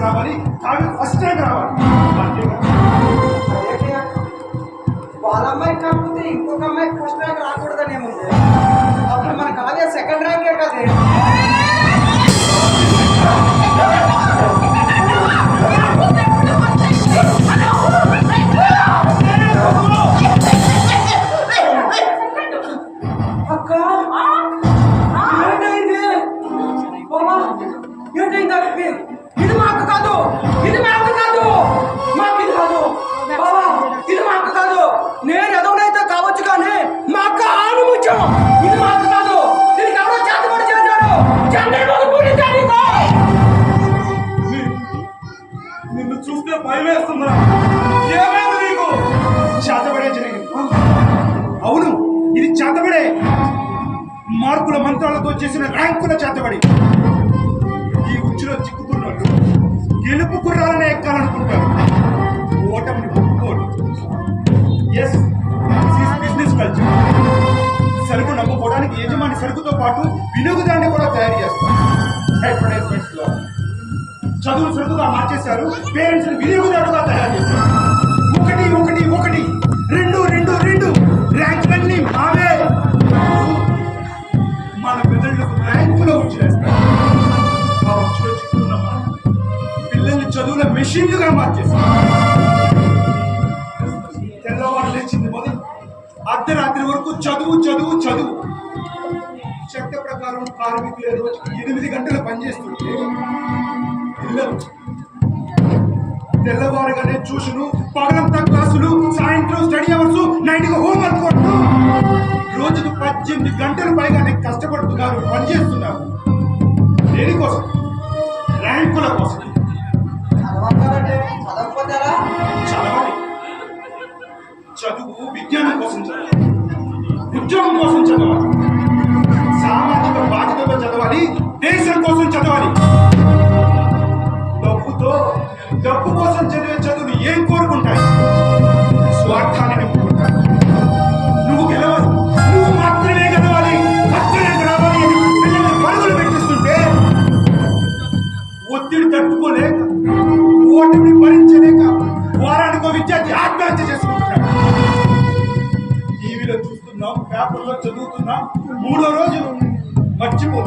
Kavya first rank రావాలి అంతేగా? అదేంటి? వాళ్ళ అమ్మాయి కాకపోతే ఇంకొక అమ్మాయి ఫస్ట్ ఏమైంది నీకు? చేతబడే జరిగింది. అవును ఇది చేతబడే. మార్కుల మంత్రాలతో చేసిన ర్యాంకుల చేతబడి. ఈ ఉచ్చులో చిక్కుకున్నాడు గెలుపు కుర్రాలనే ఎక్కాలనుకుంటారు ఓటమిని ఒప్పుకోడు ఎస్ బిజినెస్ కల్చర్ సరుకు నమ్ముకోవడానికి యజమాని సరుకుతో పాటు వినియోగదాన్ని కూడా తయారు చేస్తారు. అడ్వర్టైజ్మెంట్స్లో చదువు చురుకుగా మార్చేశారు. పేరెంట్స్ వినియోగదారుగా తయారు చేశారు. ఒకటి ఒకటి ఒకటి. రెండు రెండు రెండు. ర్యాంకులన్నీ మావే. మన మెదళ్ళకు ర్యాంకులో వచ్చేస్తారు పిల్లల్ని చదువుల మెషిన్లుగా మార్చేశారు. తెల్లవారు లేచింది మొదలు. అర్ధరాత్రి వరకు చదువు చదువు చదువు. చట్ట ప్రకారం కార్మికులు రోజుకి ఎనిమిది గంటలు పనిచేస్తుంటే పిల్లలు. తెల్లవారుగానే ట్యూషను పగలంతా క్లాసులు సాయంత్రం స్టడీ అవర్స్ నైట్ హోంవర్క్ కొట్టు. రోజుకు పద్దెనిమిది గంటలు పైగానే కష్టపడుతున్నారు పనిచేస్తున్నారు దేనికోసం? ర్యాంకుల కోసం? చదవాలి. చదువు విజ్ఞానం కోసం చదవాలి. ఉద్యోగం కోసం చదవాలి. సామాజిక బాధ్యతతో చదవాలి. దేశం కోసం చదవాలి. ఒత్తిడి తట్టుకోలేక ఓటమిని భరించలేక ఒక విద్యార్థి ఆత్మహత్య చేసుకుంటున్నాడు. టీవీలో చూస్తున్నాం పేపర్లో చదువుతున్నాం మూడో రోజు మర్చిపో